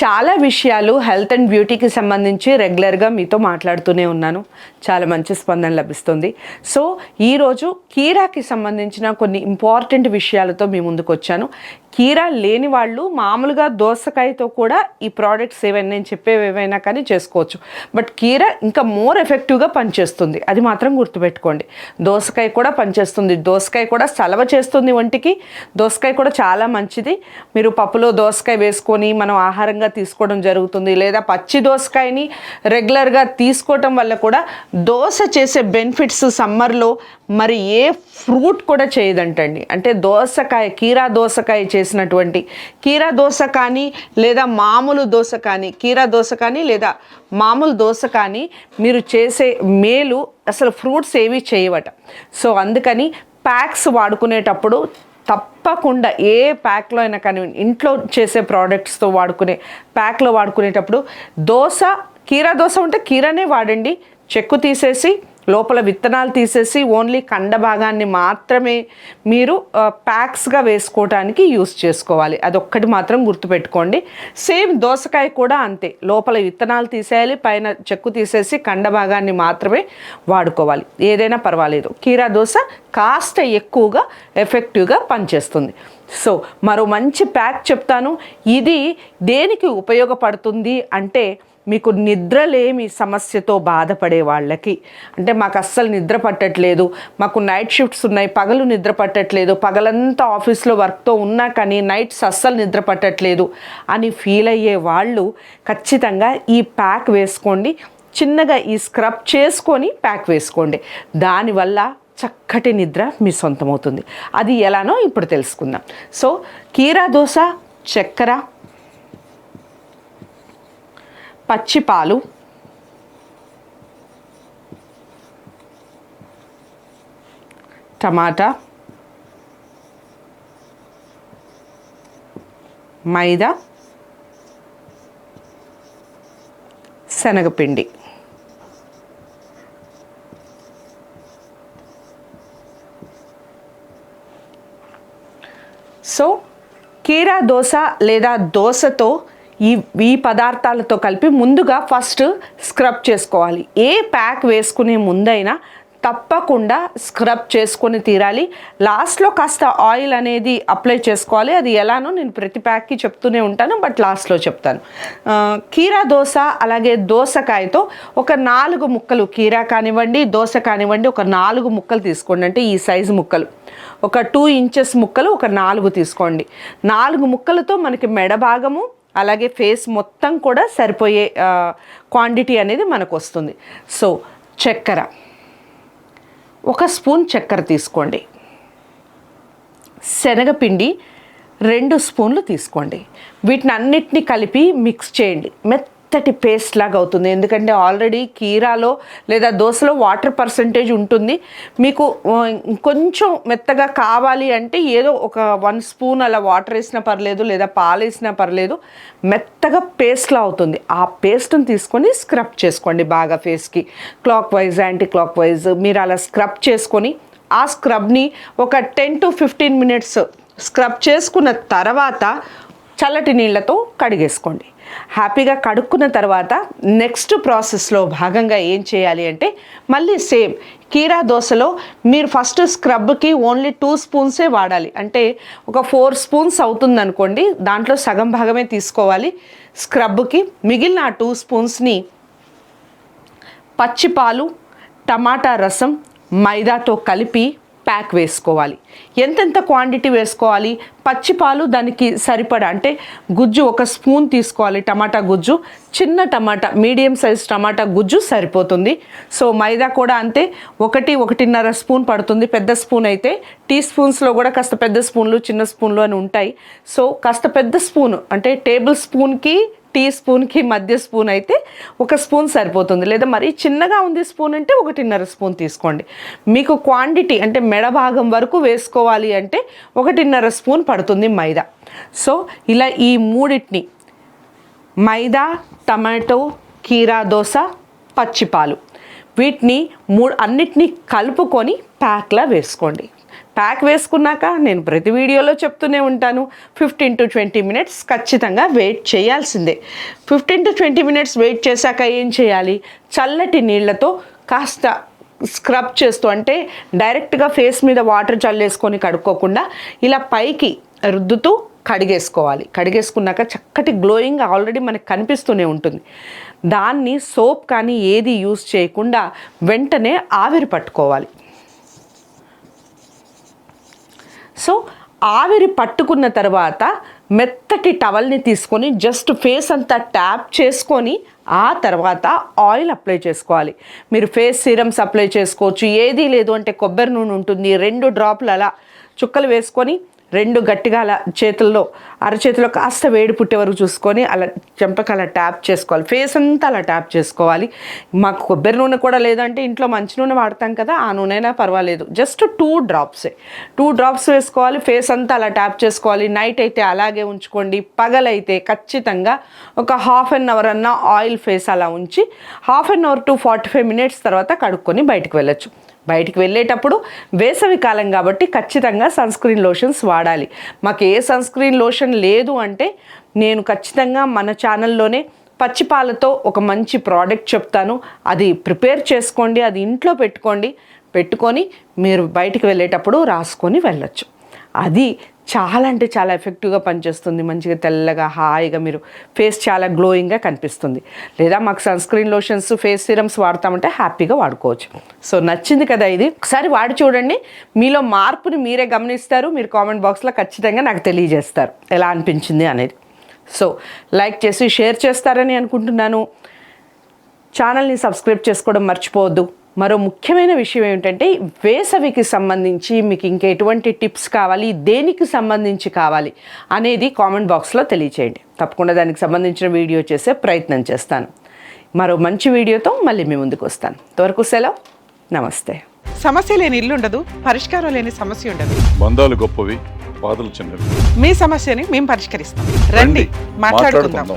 చాలా విషయాలు health and బ్యూటీకి సంబంధించి రెగ్యులర్గా మీతో మాట్లాడుతూనే ఉన్నాను. చాలా మంచి స్పందన లభిస్తుంది. సో ఈరోజు కీరాకి సంబంధించిన కొన్ని ఇంపార్టెంట్ విషయాలతో మీ ముందుకు వచ్చాను. కీరా లేని వాళ్ళు మామూలుగా దోసకాయతో కూడా ఈ ప్రోడక్ట్స్ ఏవైనా నేను చెప్పేవి ఏవైనా కానీ చేసుకోవచ్చు. బట్ కీరా ఇంకా మోర్ ఎఫెక్టివ్గా పనిచేస్తుంది. అది మాత్రం గుర్తుపెట్టుకోండి. దోసకాయ కూడా పనిచేస్తుంది. దోసకాయ కూడా సలవ చేస్తుంది ఒంటికి. దోసకాయ కూడా చాలా మంచిది. మీరు పప్పులో దోసకాయ వేసుకొని మనం ఆహారంగా తీసుకోవడం జరుగుతుంది. లేదా పచ్చి దోసకాయని రెగ్యులర్గా తీసుకోవటం వల్ల కూడా దోశ చేసే బెనిఫిట్స్ సమ్మర్లో మరి ఏ ఫ్రూట్ కూడా చేయదంటండి. అంటే దోసకాయ కీరా దోసకాయ చేసినటువంటి కీరా దోశ కానీ లేదా మామూలు దోశ కానీ కీరా దోశ కానీ లేదా మామూలు దోశ కానీ మీరు చేసే మేలు అసలు ఫ్రూట్స్ ఏవి చేయవట. సో అందుకని ప్యాక్స్ వాడుకునేటప్పుడు తప్పకుండా ఏ ప్యాక్లో అయినా కానీ ఇంట్లో చేసే ప్రోడక్ట్స్తో వాడుకునే ప్యాక్లో వాడుకునేటప్పుడు దోశ కీరా దోశ ఉంటే కీరానే వాడండి. చెక్కు తీసేసి లోపల విత్తనాలు తీసేసి ఓన్లీ కండ భాగాన్ని మాత్రమే మీరు ప్యాక్స్గా వేసుకోవడానికి యూస్ చేసుకోవాలి. అదొక్కటి మాత్రం గుర్తుపెట్టుకోండి. సేమ్ దోసకాయ కూడా అంతే. లోపల విత్తనాలు తీసేయాలి పైన చెక్కు తీసేసి కండ భాగాన్ని మాత్రమే వాడుకోవాలి. ఏదైనా పర్వాలేదు. కీరా దోశ కాస్త ఎక్కువగా ఎఫెక్టివ్గా పనిచేస్తుంది. సో మరో మంచి ప్యాక్ చెప్తాను. ఇది దేనికి ఉపయోగపడుతుంది అంటే మీకు నిద్రలేమి సమస్యతో బాధపడే వాళ్ళకి. అంటే మాకు అస్సలు నిద్ర పట్టట్లేదు. మాకు నైట్ షిఫ్ట్స్ ఉన్నాయి. పగలు నిద్ర పట్టట్లేదు. పగలంతా ఆఫీస్లో వర్క్తో ఉన్నా కానీ నైట్స్ అస్సలు నిద్ర పట్టట్లేదు అని ఫీల్ అయ్యే వాళ్ళు ఖచ్చితంగా ఈ ప్యాక్ వేసుకోండి. చిన్నగా ఈ స్క్రబ్ చేసుకొని ప్యాక్ వేసుకోండి. దానివల్ల చక్కటి నిద్ర మీ సొంతమవుతుంది. అది ఎలానో ఇప్పుడు తెలుసుకుందాం. సో కీరా దోశ చక్కెర పచ్చి పాలు టమాటా. మైదా. శనగపిండి. సో కీరా దోశ లేదా దోశతో ఈ ఈ పదార్థాలతో కలిపి ముందుగా ఫస్ట్ స్క్రబ్ చేసుకోవాలి. ఏ ప్యాక్ వేసుకునే ముందైనా తప్పకుండా స్క్రబ్ చేసుకొని తీరాలి. లాస్ట్లో కాస్త ఆయిల్ అనేది అప్లై చేసుకోవాలి. అది ఎలానో నేను ప్రతి ప్యాక్కి చెప్తూనే ఉంటాను బట్ లాస్ట్లో చెప్తాను. కీరా దోశ అలాగే దోసకాయతో ఒక నాలుగు ముక్కలు కీరా కానివ్వండి దోశ కానివ్వండి ఒక నాలుగు ముక్కలు తీసుకోండి. అంటే ఈ సైజు ముక్కలు. ఒక టూ ఇంచెస్ ముక్కలు ఒక నాలుగు తీసుకోండి. నాలుగు ముక్కలతో మనకి మెడ భాగము అలాగే ఫేస్ మొత్తం కూడా సరిపోయే క్వాంటిటీ అనేది మనకు వస్తుంది. సో చక్కెర. ఒక స్పూన్ చక్కెర తీసుకోండి. శనగపిండి రెండు స్పూన్లు తీసుకోండి. వీటిని అన్నిటిని కలిపి మిక్స్ చేయండి. మెత్తటి పేస్ట్ లాగా అవుతుంది. ఎందుకంటే ఆల్రెడీ కీరాలో లేదా దోశలో వాటర్ పర్సంటేజ్ ఉంటుంది. మీకు కొంచెం మెత్తగా కావాలి అంటే ఏదో ఒక వన్ స్పూన్ అలా వాటర్ వేసినా పర్లేదు లేదా పాలు వేసినా పర్లేదు మెత్తగా పేస్ట్లా అవుతుంది. ఆ పేస్ట్ని తీసుకొని స్క్రబ్ చేసుకోండి బాగా ఫేస్కి clockwise anticlockwise మీరు అలా స్క్రబ్ చేసుకొని ఆ స్క్రబ్ని ఒక ten to fifteen minutes scrub చేసుకున్న తర్వాత చల్లటి నీళ్ళతో కడిగేసుకోండి. హ్యాపీగా కడుక్కున్న తర్వాత నెక్స్ట్ ప్రాసెస్లో భాగంగా ఏం చేయాలి అంటే మళ్ళీ సేమ్ కీరా దోశలో మీరు ఫస్ట్ స్క్రబ్కి ఓన్లీ టూ స్పూన్సే వాడాలి. అంటే ఒక ఫోర్ స్పూన్స్ అవుతుంది అనుకోండి దాంట్లో సగం భాగమే తీసుకోవాలి. స్క్రబ్కి మిగిలిన ఆ టూ స్పూన్స్ని పచ్చిపాలు టమాటా రసం మైదాతో కలిపి ప్యాక్ వేసుకోవాలి. ఎంతెంత క్వాంటిటీ వేసుకోవాలి? పచ్చిపాలు దానికి సరిపడా? అంటే గుజ్జు ఒక స్పూన్ తీసుకోవాలి టమాటా గుజ్జు. చిన్న టమాటా మీడియం సైజ్ టమాటా గుజ్జు సరిపోతుంది. సో మైదా కూడా అంతే. ఒకటి ఒకటిన్నర స్పూన్ పడుతుంది. పెద్ద స్పూన్ అయితే టీ స్పూన్స్లో కూడా కాస్త పెద్ద స్పూన్లు చిన్న స్పూన్లు అని ఉంటాయి. సో కాస్త పెద్ద స్పూన్ అంటే టేబుల్ స్పూన్కి టీ స్పూన్కి మధ్య స్పూన్ అయితే ఒక స్పూన్ సరిపోతుంది. లేదా మరీ చిన్నగా ఉంది స్పూన్ అంటే ఒకటిన్నర స్పూన్ తీసుకోండి. మీకు క్వాంటిటీ అంటే మెడ భాగం వరకు వేసుకోవాలి అంటే ఒకటిన్నర స్పూన్ పడుతుంది మైదా. సో ఇలా ఈ మూడింటిని మైదా టమాటో కీరా దోశ పచ్చిపాలు వీటిని మూడు అన్నిటినీ కలుపుకొని ప్యాక్లా వేసుకోండి. ప్యాక్ వేసుకున్నాక నేను ప్రతి వీడియోలో చెప్తూనే ఉంటాను. ఫిఫ్టీన్ టు ట్వంటీ మినిట్స్ ఖచ్చితంగా వెయిట్ చేయాల్సిందే. Fifteen to twenty minutes wait చేశాక ఏం చేయాలి? చల్లటి నీళ్ళతో కాస్త స్క్రబ్ చేస్తూ అంటే డైరెక్ట్గా ఫేస్ మీద వాటర్ చల్లేసుకొని కడుక్కోకుండా ఇలా పైకి రుద్దుతూ కడిగేసుకోవాలి. కడిగేసుకున్నాక చక్కటి గ్లోయింగ్ ఆల్రెడీ మనకు కనిపిస్తూనే ఉంటుంది. దాన్ని సోప్ కానీ ఏది యూస్ చేయకుండా వెంటనే ఆవిరి పట్టుకోవాలి. సో ఆవిరి పట్టుకున్న తర్వాత మెత్తటి టవల్ని తీసుకొని జస్ట్ ఫేస్ అంతా ట్యాప్ చేసుకొని ఆ తర్వాత ఆయిల్ అప్లై చేసుకోవాలి. మీరు ఫేస్ సీరమ్స్ అప్లై చేసుకోవచ్చు ఏదీ లేదు అంటే కొబ్బరి నూనె ఉంటుంది రెండు డ్రాప్లు అలా చుక్కలు వేసుకొని రెండు గట్టిగా అలా చేతుల్లో అరచేతిలో కాస్త వేడి పుట్టే వరకు చూసుకొని అలా చెంపకి అలా ట్యాప్ చేసుకోవాలి. ఫేస్ అంతా అలా ట్యాప్ చేసుకోవాలి. మాకు కొబ్బరి నూనె కూడా లేదంటే ఇంట్లో మంచి నూనె వాడతాం కదా ఆ నూనె అయినా పర్వాలేదు జస్ట్ టూ డ్రాప్సే టూ డ్రాప్స్ వేసుకోవాలి ఫేస్ అంతా అలా ట్యాప్ చేసుకోవాలి. నైట్ అయితే అలాగే ఉంచుకోండి. పగలైతే ఖచ్చితంగా ఒక హాఫ్ అన్ అవర్ అన్న ఆయిల్ ఫేస్ అలా ఉంచి half an hour to forty five minutes తర్వాత కడుక్కొని బయటకు వెళ్ళచ్చు. బయటికి వెళ్ళేటప్పుడు వేసవి కాలం కాబట్టి ఖచ్చితంగా సన్ స్క్రీన్ లోషన్స్ వాడాలి. మాకు ఏ సన్ స్క్రీన్ లోషన్ లేదు అంటే నేను ఖచ్చితంగా మన ఛానల్లోనే పచ్చిపాలతో ఒక మంచి ప్రోడక్ట్ చెప్తాను. అది ప్రిపేర్ చేసుకోండి అది ఇంట్లో పెట్టుకోండి. పెట్టుకొని మీరు బయటికి వెళ్ళేటప్పుడు రాసుకొని వెళ్ళచ్చు. అది చాలా అంటే చాలా ఎఫెక్టివ్గా పనిచేస్తుంది. మంచిగా తెల్లగా హాయిగా మీరు ఫేస్ చాలా గ్లోయింగ్గా కనిపిస్తుంది. లేదా మాకు sun screen lotions face serums వాడతామంటే హ్యాపీగా వాడుకోవచ్చు. సో నచ్చింది కదా ఇది. ఒకసారి వాడి చూడండి. మీలో మార్పుని మీరే గమనిస్తారు. మీరు కామెంట్ బాక్స్లో ఖచ్చితంగా నాకు తెలియజేస్తారు. ఎలా అనిపించింది అనేది. సో లైక్ చేసి షేర్ చేస్తారని అనుకుంటున్నాను. ఛానల్ని సబ్స్క్రైబ్ చేసుకోవడం మర్చిపోవద్దు. మరో ముఖ్యమైన విషయం ఏమిటంటే వేసవికి సంబంధించి మీకు ఇంకా ఎటువంటి టిప్స్ కావాలి దేనికి సంబంధించి కావాలి అనేది కామెంట్ బాక్స్లో తెలియచేయండి. తప్పకుండా దానికి సంబంధించిన వీడియో చేసే ప్రయత్నం చేస్తాను. మరో మంచి వీడియోతో మళ్ళీ మీ ముందుకు వస్తాను. ఇంతవరకు సెలవు. నమస్తే. సమస్య లేని ఇల్లు ఉండదు పరిష్కారం లేని సమస్య ఉండదు. బంధాలు గొప్పవి బాధలు చిన్నవి. మీ సమస్యని మేము పరిష్కరిస్తాం. రండి మాట్లాడుకుందాం.